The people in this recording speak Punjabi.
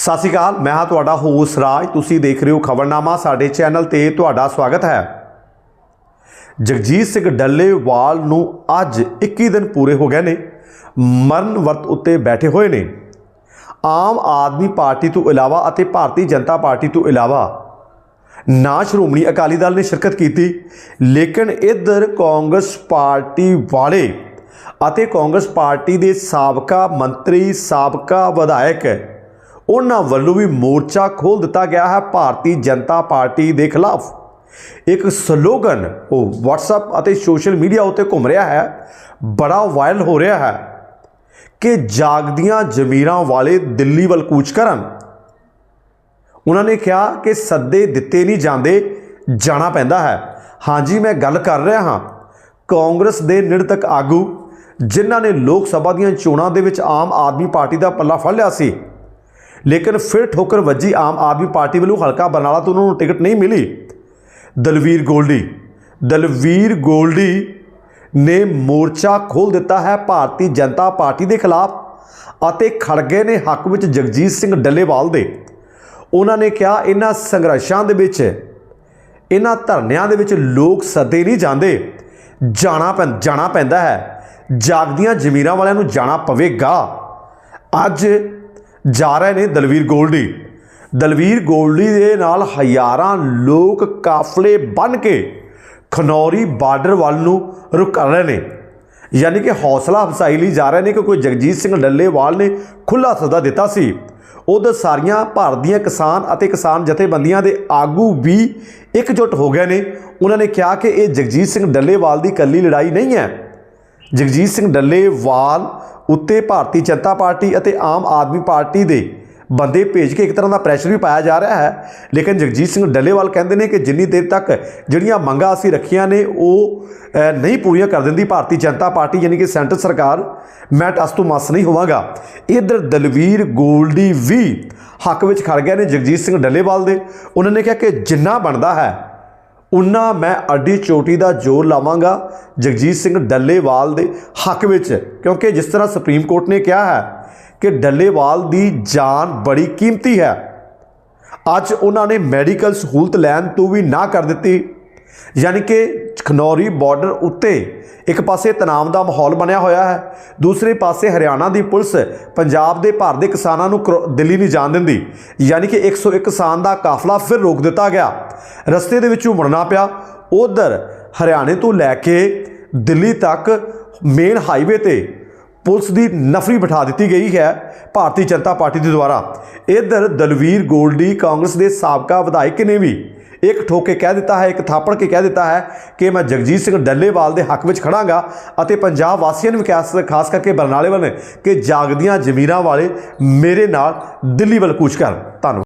ਸਤਿ ਸ਼੍ਰੀ ਅਕਾਲ, ਮੈਂ ਹਾਂ ਤੁਹਾਡਾ ਹੋਸ ਰਾਜ। ਤੁਸੀਂ ਦੇਖ ਰਹੇ ਹੋ ਖਬਰਨਾਮਾ, ਸਾਡੇ ਚੈਨਲ ਤੇ ਤੁਹਾਡਾ ਸਵਾਗਤ ਹੈ। ਜਗਜੀਤ ਸਿੰਘ ਡੱਲੇਵਾਲ ਨੂੰ ਅੱਜ 21 ਦਿਨ ਪੂਰੇ ਹੋ ਗਏ ਨੇ, ਮਰਨ ਵਰਤ ਉੱਤੇ ਬੈਠੇ ਹੋਏ ਨੇ। ਆਮ ਆਦਮੀ ਪਾਰਟੀ ਤੋਂ ਇਲਾਵਾ ਅਤੇ ਭਾਰਤੀ ਜਨਤਾ ਪਾਰਟੀ ਤੋਂ ਇਲਾਵਾ ਨਾ ਸ਼੍ਰੋਮਣੀ ਅਕਾਲੀ ਦਲ ਨੇ ਸ਼ਿਰਕਤ ਕੀਤੀ, ਲੇਕਿਨ ਇੱਧਰ ਕਾਂਗਰਸ ਪਾਰਟੀ ਵਾਲੇ ਅਤੇ ਕਾਂਗਰਸ ਪਾਰਟੀ ਦੇ ਸਾਬਕਾ ਮੰਤਰੀ, ਸਾਬਕਾ ਵਿਧਾਇਕ ਉਹਨਾਂ ਵੱਲੋਂ ਵੀ ਮੋਰਚਾ ਖੋਲ ਦਿੱਤਾ ਗਿਆ ਹੈ ਭਾਰਤੀ ਜਨਤਾ ਪਾਰਟੀ ਦੇ ਖਿਲਾਫ। ਇੱਕ ਸਲੋਗਨ ਉਹ WhatsApp ਅਤੇ ਸੋਸ਼ਲ ਮੀਡੀਆ ਉੱਤੇ ਘੁੰਮ ਰਿਹਾ ਹੈ। ਬੜਾ ਵਾਇਰਲ ਹੋ ਰਿਹਾ ਹੈ ਕਿ ਜਾਗਦੀਆਂ ਜ਼ਮੀਰਾਂ ਵਾਲੇ ਦਿੱਲੀ ਵੱਲ ਕੂਚ ਕਰਨ। ਉਹਨਾਂ ਨੇ ਕਿਹਾ ਕਿ ਸੱਦੇ ਦਿੱਤੇ ਨਹੀਂ ਜਾਂਦੇ, ਜਾਣਾ ਪੈਂਦਾ ਹੈ। ਹਾਂਜੀ ਮੈਂ ਗੱਲ ਕਰ ਰਿਹਾ ਹਾਂ। ਕਾਂਗਰਸ ਦੇ ਨਿਰਤਕ ਆਗੂ, ਜਿਨ੍ਹਾਂ ਨੇ ਲੋਕ ਸਭਾ ਦੀਆਂ ਚੋਣਾਂ ਦੇ ਵਿੱਚ ਆਮ ਆਦਮੀ ਪਾਰਟੀ ਦਾ ਪੱਲਾ ਫੜ ਲਿਆ ਸੀ। ਲੇਕਿਨ ਫਿਰ ਠੋਕਰ ਵੱਜੀ, ਆਮ ਆਦਮੀ ਪਾਰਟੀ ਵੱਲੋਂ ਹਲਕਾ ਬਰਨਾਲਾ ਤੋਂ ਉਹਨਾਂ ਨੂੰ ਟਿਕਟ ਨਹੀਂ ਮਿਲੀ। ਦਲਵੀਰ ਗੋਲਡੀ ਦਲਵੀਰ ਗੋਲਡੀ ਨੇ ਮੋਰਚਾ ਖੋਲ ਦਿੱਤਾ ਹੈ ਭਾਰਤੀ ਜਨਤਾ ਪਾਰਟੀ ਦੇ ਖਿਲਾਫ ਅਤੇ ਖੜਗੇ ਨੇ ਹੱਕ ਵਿੱਚ ਜਗਜੀਤ ਸਿੰਘ ਡੱਲੇਵਾਲ ਦੇ। ਉਹਨਾਂ ਨੇ ਕਿਹਾ, ਇਹਨਾਂ ਸੰਘਰਸ਼ਾਂ ਦੇ ਵਿੱਚ, ਇਹਨਾਂ ਧਰਨਿਆਂ ਦੇ ਵਿੱਚ ਲੋਕ ਸੱਦੇ ਨਹੀਂ ਜਾਂਦੇ। ਜਾਣਾ ਪੈਂ, ਜਾਣਾ ਪੈਂਦਾ ਹੈ। ਜਾਗਦੀਆਂ ਜ਼ਮੀਰਾਂ ਵਾਲਿਆਂ ਨੂੰ ਜਾਣਾ ਪਵੇਗਾ। ਅੱਜ ਜਾ ਰਹੇ ਨੇ ਦਲਵੀਰ ਗੋਲਡੀ। ਦਲਵੀਰ ਗੋਲਡੀ ਦੇ ਨਾਲ ਹਜ਼ਾਰਾਂ ਲੋਕ ਕਾਫਲੇ ਬਨ ਕੇ ਖਨੌਰੀ ਬਾਰਡਰ ਵੱਲ ਨੂੰ ਰੁਕ ਕਰ ਰਹੇ ਨੇ। ਯਾਨੀ ਕਿ ਹੌਸਲਾ ਅਫਜ਼ਾਈ ਲਈ ਜਾ ਰਹੇ ਨੇ ਕਿ ਕੋਈ ਜਗਜੀਤ ਸਿੰਘ ਡੱਲੇਵਾਲ ਨੇ ਖੁੱਲਾ ਸੱਦਾ ਦਿੱਤਾ ਸੀ। ਉਧਰ ਸਾਰੀਆਂ ਭਾਰਤ ਦੀਆਂ ਕਿਸਾਨ ਅਤੇ ਕਿਸਾਨ ਜਥੇਬੰਦੀਆਂ ਦੇ ਆਗੂ ਵੀ ਇਕਜੁੱਟ ਹੋ ਗਏ ਨੇ। ਉਹਨਾਂ ਨੇ ਕਿਹਾ ਕਿ ਇਹ ਜਗਜੀਤ ਸਿੰਘ ਡੱਲੇਵਾਲ ਦੀ ਇਕੱਲੀ ਲੜਾਈ ਨਹੀਂ ਹੈ। ਜਗਜੀਤ ਸਿੰਘ ਡੱਲੇਵਾਲ ਉੱਤੇ ਭਾਰਤੀ ਜਨਤਾ ਪਾਰਟੀ ਅਤੇ ਆਮ ਆਦਮੀ ਪਾਰਟੀ ਦੇ ਬੰਦੇ ਭੇਜ ਕੇ ਇੱਕ ਤਰ੍ਹਾਂ ਦਾ ਪ੍ਰੈਸ਼ਰ ਵੀ ਪਾਇਆ ਜਾ ਰਿਹਾ ਹੈ। ਲੇਕਿਨ ਜਗਜੀਤ ਸਿੰਘ ਡੱਲੇਵਾਲ ਕਹਿੰਦੇ ਨੇ ਕਿ ਜਿੰਨੀ ਦੇਰ ਤੱਕ ਜਿਹੜੀਆਂ ਮੰਗਾਂ ਅਸੀਂ ਰੱਖੀਆਂ ਨੇ, ਉਹ ਨਹੀਂ ਪੂਰੀਆਂ ਕਰ ਦਿੰਦੀ ਭਾਰਤੀ ਜਨਤਾ ਪਾਰਟੀ, ਯਾਨੀ ਕਿ ਸੈਂਟਰ ਸਰਕਾਰ, ਮੈਂ ਟਸ ਤੋਂ ਮਸ ਨਹੀਂ ਹੋਵਾਂਗਾ। ਇਧਰ ਦਲਵੀਰ ਗੋਲਡੀ ਵੀ ਹੱਕ ਵਿੱਚ ਖੜ ਗਏ ਨੇ ਜਗਜੀਤ ਸਿੰਘ ਡੱਲੇਵਾਲ ਦੇ। ਉਹਨਾਂ ਨੇ ਕਿਹਾ ਕਿ ਜਿੰਨਾ ਬਣਦਾ ਹੈ ਉਨਾ ਮੈਂ ਅੱਡੀ ਚੋਟੀ ਦਾ ਜ਼ੋਰ ਲਾਵਾਂਗਾ ਜਗਜੀਤ ਸਿੰਘ ਡੱਲੇਵਾਲ ਦੇ ਹੱਕ ਵਿੱਚ, ਕਿਉਂਕਿ ਜਿਸ ਤਰ੍ਹਾਂ ਸੁਪਰੀਮ ਕੋਰਟ ਨੇ ਕਿਹਾ ਹੈ ਕਿ ਡੱਲੇਵਾਲ ਦੀ ਜਾਨ ਬੜੀ ਕੀਮਤੀ ਹੈ। ਅੱਜ ਉਹਨਾਂ ਨੇ ਮੈਡੀਕਲ ਸਹੂਲਤ ਲੈਣ ਤੋਂ ਵੀ ਨਾ ਕਰ ਦਿੱਤੀ, ਯਾਨੀ ਕਿ ਖਨੌਰੀ ਬਾਰਡਰ ਉੱਤੇ ਇੱਕ ਪਾਸੇ ਤਣਾਅ ਦਾ ਮਾਹੌਲ ਬਣਿਆ ਹੋਇਆ ਹੈ, ਦੂਸਰੇ ਪਾਸੇ ਹਰਿਆਣਾ ਦੀ ਪੁਲਿਸ ਪੰਜਾਬ ਦੇ ਭਾਰ ਦੇ ਕਿਸਾਨਾਂ ਨੂੰ ਕਰੋ- ਦਿੱਲੀ ਨਹੀਂ ਜਾਣ ਦਿੰਦੀ। ਯਾਨੀ ਕਿ 101 ਕਿਸਾਨ ਦਾ ਕਾਫਲਾ ਫਿਰ ਰੋਕ ਦਿੱਤਾ ਗਿਆ। ਰਸਤੇ ਦੇ ਵਿੱਚੋਂ ਮੁੜਨਾ ਪਿਆ। ਉਧਰ ਹਰਿਆਣੇ ਤੋਂ ਲੈ ਕੇ ਦਿੱਲੀ ਤੱਕ ਮੇਨ ਹਾਈਵੇ ਤੇ ਪੁਲਿਸ ਦੀ ਨਫਰੀ ਬਿਠਾ ਦਿੱਤੀ ਗਈ ਹੈ ਭਾਰਤੀ ਜਨਤਾ ਪਾਰਟੀ ਦੇ ਦੁਆਰਾ। ਇਧਰ ਦਲਵੀਰ ਗੋਲਡੀ ਕਾਂਗਰਸ ਦੇ ਸਾਬਕਾ ਵਿਧਾਇਕ ਨੇ ਵੀ ਇੱਕ ਠੋਕ ਕੇ ਕਹਿ ਦਿੱਤਾ ਹੈ, ਇੱਕ ਥਾਪੜ ਕੇ ਕਹਿ ਦਿੱਤਾ ਹੈ ਕਿ ਮੈਂ ਜਗਜੀਤ ਸਿੰਘ ਡੱਲੇਵਾਲ ਦੇ ਹੱਕ ਵਿੱਚ ਖੜਾਂਗਾ ਅਤੇ ਪੰਜਾਬ ਵਾਸੀਆਂ ਨੂੰ ਵੀ ਖਾਸ ਖਾਸ ਕਰਕੇ ਬਰਨਾਲੇ ਵਾਲੇ, ਕਿ ਜਾਗਦੀਆਂ ਜ਼ਮੀਰਾਂ ਵਾਲੇ ਮੇਰੇ ਨਾਲ ਦਿੱਲੀ ਵੱਲ ਕੂਚ ਕਰਨ। ਧੰਨਵਾਦ।